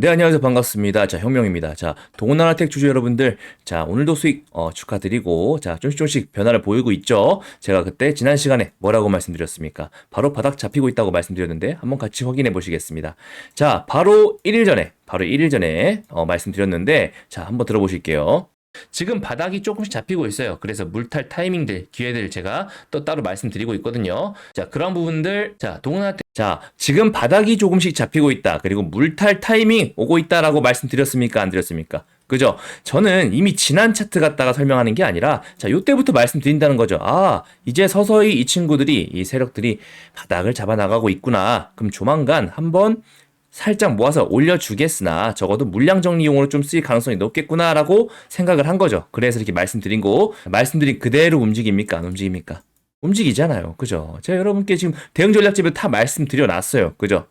네, 안녕하세요. 반갑습니다. 자, 혁명입니다. 자, 동원나라텍 주주 여러분들, 자, 오늘도 수익, 어, 축하드리고, 자, 조금씩 조금씩 변화를 보이고 있죠? 제가 그때 지난 시간에 뭐라고 말씀드렸습니까? 바로 바닥 잡히고 있다고 말씀드렸는데, 한번 같이 확인해 보시겠습니다. 자, 바로 1일 전에, 바로 1일 전에, 어, 말씀드렸는데, 자, 한번 들어보실게요. 지금 바닥이 조금씩 잡히고 있어요. 그래서 물탈 타이밍들, 기회들 제가 또 따로 말씀드리고 있거든요. 자, 그런 부분들, 자, 동원한테, 자, 지금 바닥이 조금씩 잡히고 있다. 그리고 물탈 타이밍 오고 있다라고 말씀드렸습니까? 안 드렸습니까? 그죠? 저는 이미 지난 차트 갖다가 설명하는 게 아니라, 자, 요때부터 말씀드린다는 거죠. 아, 이제 서서히 이 친구들이, 이 세력들이 바닥을 잡아나가고 있구나. 그럼 조만간 한번 살짝 모아서 올려주겠으나 적어도 물량 정리용으로 좀 쓰일 가능성이 높겠구나라고 생각을 한 거죠. 그래서 이렇게 말씀드린 거 말씀드린 그대로 움직입니까? 안 움직입니까? 움직이잖아요. 그죠? 제가 여러분께 지금 대응 전략집을 다 말씀드려 놨어요. 그죠?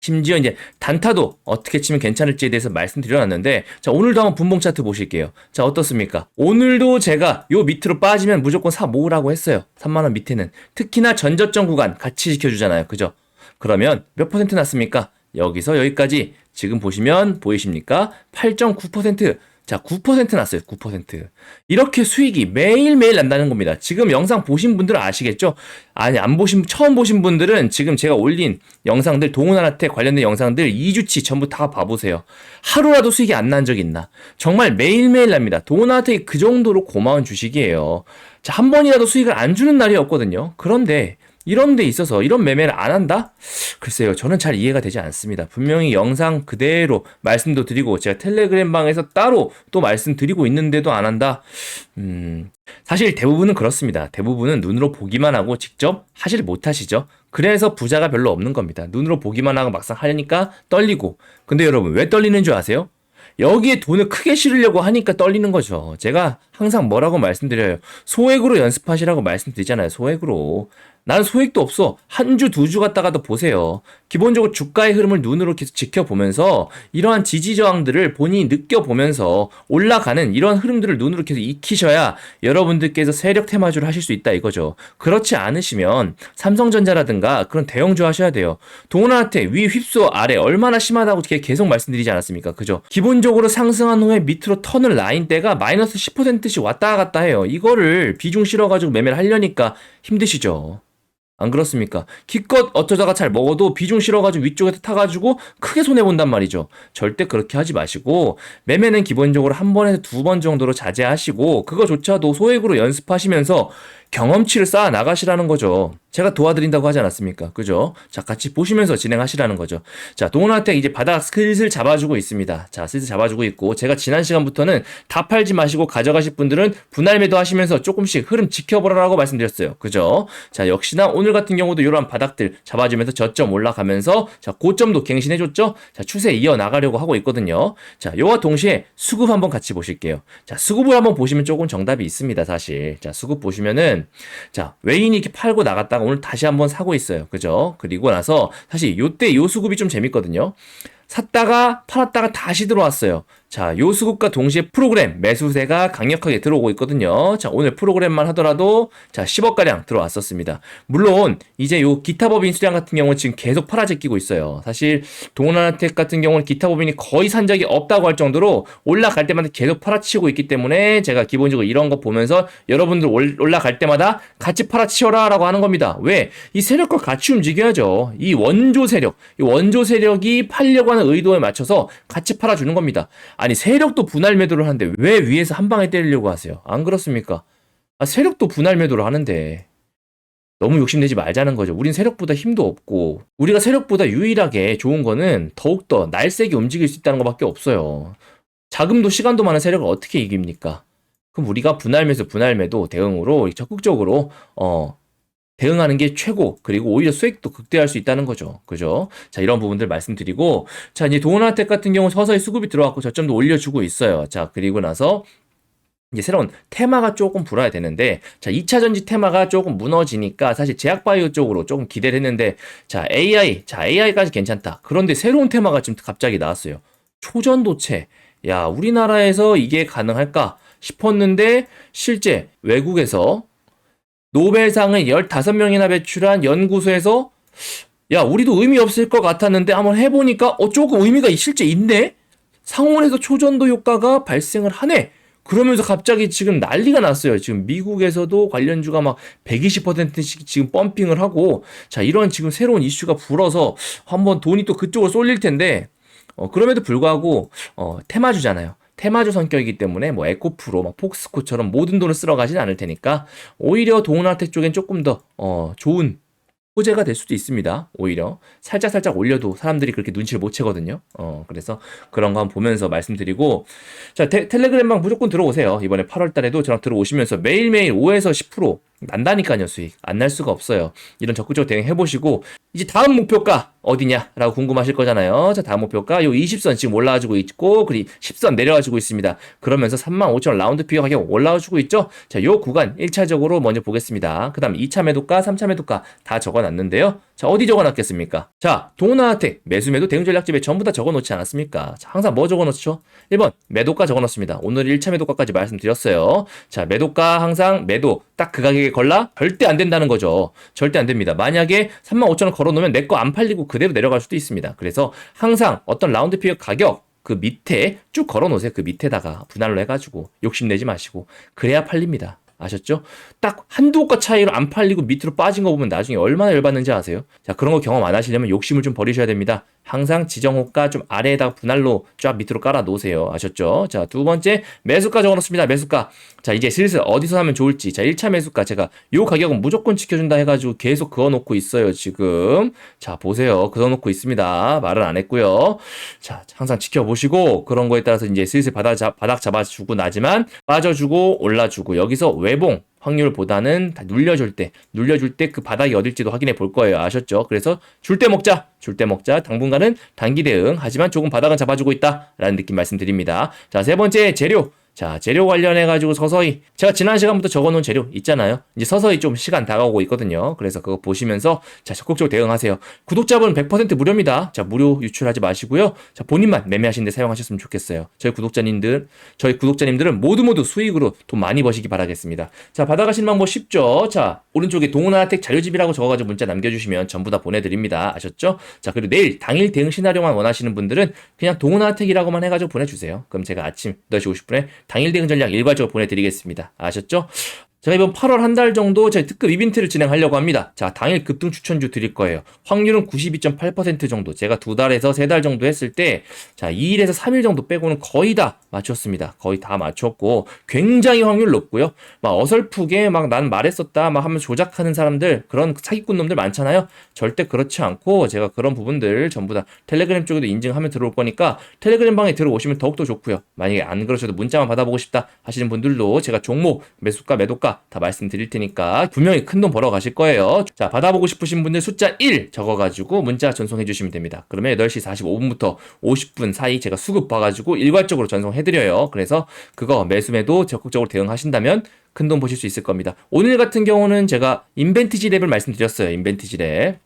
심지어 이제 단타도 어떻게 치면 괜찮을지에 대해서 말씀드려 놨는데 자 오늘도 한번 분봉 차트 보실게요. 자 어떻습니까? 오늘도 제가 요 밑으로 빠지면 무조건 사 모으라고 했어요. 3만 원 밑에는 특히나 전저점 구간 같이 지켜주잖아요. 그죠? 그러면 몇 퍼센트 났습니까? 여기서 여기까지 지금 보시면 보이십니까? 8.9%. 자, 9% 났어요. 9%. 이렇게 수익이 매일매일 난다는 겁니다. 지금 영상 보신 분들은 아시겠죠? 아니, 안 보신, 처음 보신 분들은 지금 제가 올린 영상들, 동훈아한테 관련된 영상들 2주치 전부 다 봐보세요. 하루라도 수익이 안 난 적 있나? 정말 매일매일 납니다. 동훈아한테 그 정도로 고마운 주식이에요. 자, 한 번이라도 수익을 안 주는 날이 없거든요. 그런데 이런 데 있어서 이런 매매를 안 한다? 글쎄요, 저는 잘 이해가 되지 않습니다. 분명히 영상 그대로 말씀도 드리고, 제가 텔레그램 방에서 따로 또 말씀드리고 있는데도 안 한다? 음, 사실 대부분은 그렇습니다. 대부분은 눈으로 보기만 하고 직접 하질 못하시죠? 그래서 부자가 별로 없는 겁니다. 눈으로 보기만 하고 막상 하려니까 떨리고. 근데 여러분, 왜 떨리는 줄 아세요? 여기에 돈을 크게 실으려고 하니까 떨리는 거죠. 제가 항상 뭐라고 말씀드려요. 소액으로 연습하시라고 말씀드리잖아요. 소액으로. 나는 소액도 없어. 한 주, 두 주 갔다가도 보세요. 기본적으로 주가의 흐름을 눈으로 계속 지켜보면서 이러한 지지저항들을 본인이 느껴보면서 올라가는 이런 흐름들을 눈으로 계속 익히셔야 여러분들께서 세력 테마주를 하실 수 있다 이거죠. 그렇지 않으시면 삼성전자라든가 그런 대형주 하셔야 돼요. 동원한테 위 휩소 아래 얼마나 심하다고 계속 말씀드리지 않았습니까? 그죠? 기본적으로 상승한 후에 밑으로 턴을 라인대가 마이너스 10%씩 왔다 갔다 해요. 이거를 비중 실어가지고 매매를 하려니까 힘드시죠. 안 그렇습니까? 기껏 어쩌다가 잘 먹어도 비중 실어가지고 위쪽에서 타가지고 크게 손해본단 말이죠. 절대 그렇게 하지 마시고, 매매는 기본적으로 한 번에서 두 번 정도로 자제하시고, 그거조차도 소액으로 연습하시면서 경험치를 쌓아 나가시라는 거죠. 제가 도와드린다고 하지 않았습니까? 그죠? 자, 같이 보시면서 진행하시라는 거죠. 자, 동원한테 이제 바닥 슬슬 잡아주고 있습니다. 자, 슬슬 잡아주고 있고, 제가 지난 시간부터는 다 팔지 마시고 가져가실 분들은 분할 매도 하시면서 조금씩 흐름 지켜보라라고 말씀드렸어요. 그죠? 자, 역시나 오늘 같은 경우도 이러한 바닥들 잡아주면서 저점 올라가면서, 자, 고점도 갱신해줬죠? 자, 추세 이어나가려고 하고 있거든요. 자, 요와 동시에 수급 한번 같이 보실게요. 자, 수급을 한번 보시면 조금 정답이 있습니다, 사실. 자, 수급 보시면은, 자, 외인이 이렇게 팔고 나갔다가 오늘 다시 한번 사고 있어요. 그죠? 그리고 나서 사실 요때 요 수급이 좀 재밌거든요. 샀다가 팔았다가 다시 들어왔어요. 자, 요 수급과 동시에 프로그램 매수세가 강력하게 들어오고 있거든요. 자, 오늘 프로그램만 하더라도 자, 10억 가량 들어왔었습니다. 물론, 이제 요 기타 법인 수량 같은 경우는 지금 계속 팔아제끼고 있어요. 사실, 동원한텍 같은 경우는 기타 법인이 거의 산 적이 없다고 할 정도로 올라갈 때마다 계속 팔아치고 있기 때문에 제가 기본적으로 이런 거 보면서 여러분들 올라갈 때마다 같이 팔아치워라 라고 하는 겁니다. 왜? 이 세력과 같이 움직여야죠. 이 원조 세력, 이 원조 세력이 팔려고 하는 의도에 맞춰서 같이 팔아주는 겁니다. 아니 세력도 분할 매도를 하는데 왜 위에서 한 방에 때리려고 하세요? 안 그렇습니까? 아, 세력도 분할 매도를 하는데 너무 욕심내지 말자는 거죠. 우린 세력보다 힘도 없고 우리가 세력보다 유일하게 좋은 거는 더욱더 날쌔게 움직일 수 있다는 것밖에 없어요. 자금도 시간도 많은 세력을 어떻게 이깁니까? 그럼 우리가 분할 매수 분할 매도 대응으로 적극적으로 어 대응하는 게 최고 그리고 오히려 수익도 극대화할 수 있다는 거죠. 그죠? 자 이런 부분들 말씀드리고 자 이제 동원아텍 같은 경우 서서히 수급이 들어왔고 저점도 올려주고 있어요. 자 그리고 나서 이제 새로운 테마가 조금 불어야 되는데 자 2차 전지 테마가 조금 무너지니까 사실 제약바이오 쪽으로 조금 기대를 했는데 자 AI 자 AI까지 괜찮다. 그런데 새로운 테마가 지금 갑자기 나왔어요. 초전도체 야 우리나라에서 이게 가능할까 싶었는데 실제 외국에서 노벨상을 15명이나 배출한 연구소에서 야, 우리도 의미 없을 것 같았는데 한번 해보니까 어, 조금 의미가 실제 있네? 상온에서 초전도 효과가 발생을 하네? 그러면서 갑자기 지금 난리가 났어요. 지금 미국에서도 관련주가 막 120%씩 지금 펌핑을 하고, 자, 이런 지금 새로운 이슈가 불어서 한번 돈이 또 그쪽으로 쏠릴 텐데, 어, 그럼에도 불구하고, 어, 테마주잖아요. 테마주 성격이기 때문에 뭐 에코프로, 막 폭스코처럼 모든 돈을 쓸어 가진 않을 테니까, 오히려 동원아텍 쪽엔 조금 더, 어, 좋은 호재가 될 수도 있습니다. 오히려 살짝 살짝 올려도 사람들이 그렇게 눈치를 못 채거든요. 어 그래서 그런 거 한번 보면서 말씀드리고 자 테, 텔레그램방 무조건 들어오세요. 이번에 8월 달에도 저랑 들어오시면서 매일매일 5에서 10% 난다니까요 수익 안 날 수가 없어요. 이런 적극적 대응해 보시고 이제 다음 목표가 어디냐라고 궁금하실 거잖아요. 자 다음 목표가 요 20선 지금 올라와주고 있고 그리 10선 내려와주고 있습니다. 그러면서 35,000원 라운드 피어 가격 올라와주고 있죠. 자 요 구간 1차적으로 먼저 보겠습니다. 그 다음 2차 매도가 3차 매도가 다 적어놨는데요. 자 어디 적어놨겠습니까? 자 동나tek 매수 매도 대응 전략집에 전부 다 적어놓지 않았습니까? 자 항상 뭐 적어놓죠? 1번 매도가 적어놓습니다. 오늘 1차 매도가까지 말씀드렸어요. 자 매도가 항상 매도 딱 그 가격에 걸라 절대 안 된다는 거죠. 절대 안 됩니다. 만약에 35,000원 걸어놓으면 내 거 안 팔리고 그대로 내려갈 수도 있습니다. 그래서 항상 어떤 라운드 피어 가격 그 밑에 쭉 걸어 놓으세요. 그 밑에다가 분할로 해가지고 욕심내지 마시고 그래야 팔립니다. 아셨죠? 딱 한두 호가 차이로 안 팔리고 밑으로 빠진 거 보면 나중에 얼마나 열받는지 아세요? 자, 그런 거 경험 안 하시려면 욕심을 좀 버리셔야 됩니다. 항상 지정호가 좀 아래에다가 분할로 쫙 밑으로 깔아 놓으세요. 아셨죠? 자, 두 번째, 매수가 적어 놓습니다. 매수가. 자, 이제 슬슬 어디서 사면 좋을지. 자, 1차 매수가 제가 요 가격은 무조건 지켜준다 해가지고 계속 그어 놓고 있어요, 지금. 자, 보세요. 그어 놓고 있습니다. 말은 안 했고요. 자, 항상 지켜보시고, 그런 거에 따라서 이제 슬슬 바닥, 잡, 바닥 잡아주고 나지만, 빠져주고, 올라주고, 여기서 외봉, 확률보다는 다 눌려줄 때, 눌려줄 때 그 바닥이 어딜지도 확인해 볼 거예요. 아셨죠? 그래서 줄 때 먹자, 줄 때 먹자. 당분간은 단기 대응. 하지만 조금 바닥은 잡아주고 있다라는 느낌 말씀드립니다. 자, 세 번째 재료. 자, 재료 관련해가지고 서서히, 제가 지난 시간부터 적어놓은 재료 있잖아요. 이제 서서히 좀 시간 다가오고 있거든요. 그래서 그거 보시면서, 자, 적극적으로 대응하세요. 구독자분 100% 무료입니다. 자, 무료 유출하지 마시고요. 자, 본인만 매매하시는데 사용하셨으면 좋겠어요. 저희 구독자님들, 저희 구독자님들은 모두 모두 수익으로 돈 많이 버시기 바라겠습니다. 자, 받아가시는 방법 쉽죠? 자, 오른쪽에 동원아텍 자료집이라고 적어가지고 문자 남겨주시면 전부 다 보내드립니다. 아셨죠? 자, 그리고 내일 당일 대응 시나리오만 원하시는 분들은 그냥 동원아텍이라고만 해가지고 보내주세요. 그럼 제가 아침 8시 50분에 당일 대응 전략 일괄적으로 보내드리겠습니다. 아셨죠? 제가 이번 8월 한 달 정도 저희 특급 이벤트를 진행하려고 합니다. 자, 당일 급등 추천주 드릴 거예요. 확률은 92.8% 정도. 제가 두 달에서 세 달 정도 했을 때, 자, 2일에서 3일 정도 빼고는 거의 다 맞췄습니다. 거의 다 맞췄고, 굉장히 확률 높고요. 막 어설프게 막 난 말했었다, 막 하면 조작하는 사람들, 그런 사기꾼 놈들 많잖아요. 절대 그렇지 않고, 제가 그런 부분들 전부 다 텔레그램 쪽에도 인증하면 들어올 거니까, 텔레그램 방에 들어오시면 더욱더 좋고요. 만약에 안 그러셔도 문자만 받아보고 싶다 하시는 분들도 제가 종목, 매수가, 매도가 다 말씀드릴 테니까 분명히 큰 돈 벌어 가실 거예요. 자, 받아보고 싶으신 분들 숫자 1 적어가지고 문자 전송해 주시면 됩니다. 그러면 8시 45분부터 50분 사이 제가 수급 봐가지고 일괄적으로 전송해드려요. 그래서 그거 매수매도 적극적으로 대응하신다면 큰 돈 보실 수 있을 겁니다. 오늘 같은 경우는 제가 인벤티지 랩을 말씀드렸어요. 인벤티지 랩.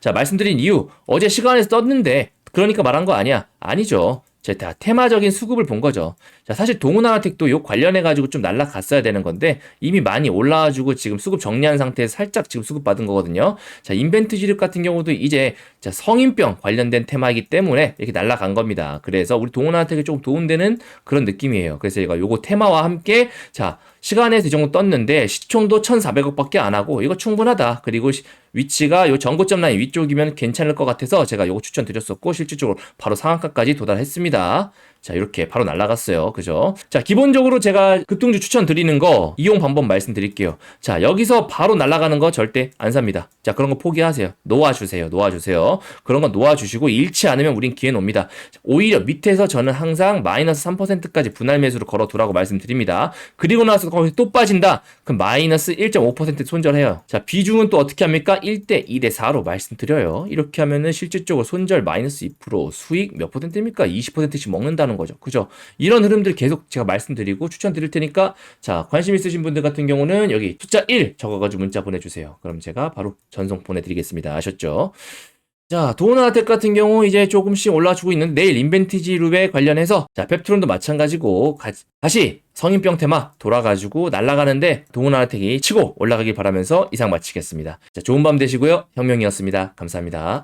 자, 말씀드린 이유, 어제 시간에서 떴는데, 그러니까 말한 거 아니야. 아니죠. 제가 테마적인 수급을 본 거죠. 자, 사실 동훈아텍도 요 관련해가지고 좀 날라갔어야 되는 건데, 이미 많이 올라와주고 지금 수급 정리한 상태에서 살짝 지금 수급 받은 거거든요. 자, 인벤트 지립 같은 경우도 이제 자, 성인병 관련된 테마이기 때문에 이렇게 날라간 겁니다. 그래서 우리 동훈아텍이 조금 도움되는 그런 느낌이에요. 그래서 제가 요거 테마와 함께, 자, 시간에서 이 정도 떴는데, 시총도 1,400억밖에 안 하고, 이거 충분하다. 그리고 시- 위치가 요 전고점 라인 위쪽이면 괜찮을 것 같아서 제가 요거 추천드렸었고 실질적으로 바로 상한가까지 도달했습니다. 자, 이렇게 바로 날아갔어요. 그죠? 자, 기본적으로 제가 급등주 추천드리는 거 이용 방법 말씀드릴게요. 자, 여기서 바로 날아가는 거 절대 안 삽니다. 자, 그런 거 포기하세요. 놓아주세요. 놓아주세요. 그런 거 놓아주시고 잃지 않으면 우린 기회는 옵니다. 자, 오히려 밑에서 저는 항상 마이너스 3%까지 분할 매수를 걸어두라고 말씀드립니다. 그리고 나서 거기 또 빠진다? 그럼 마이너스 1.5% 손절해요. 자, 비중은 또 어떻게 합니까? 1대 2대 4로 말씀드려요. 이렇게 하면은 실질적으로 손절 마이너스 2% 수익 몇 퍼센트입니까? 20%씩 먹는다는 거죠. 그죠? 이런 흐름들 계속 제가 말씀드리고 추천드릴 테니까 자, 관심 있으신 분들 같은 경우는 여기 숫자 1 적어가지고 문자 보내주세요. 그럼 제가 바로 전송 보내드리겠습니다. 아셨죠? 자, 도우나텍 같은 경우 이제 조금씩 올라주고 있는 내일 인벤티지 룹에 관련해서 자, 펩트론도 마찬가지고 가, 다시 성인병 테마 돌아가지고 날아가는데 도우나텍이 치고 올라가길 바라면서 이상 마치겠습니다. 자, 좋은 밤 되시고요. 혁명이었습니다. 감사합니다.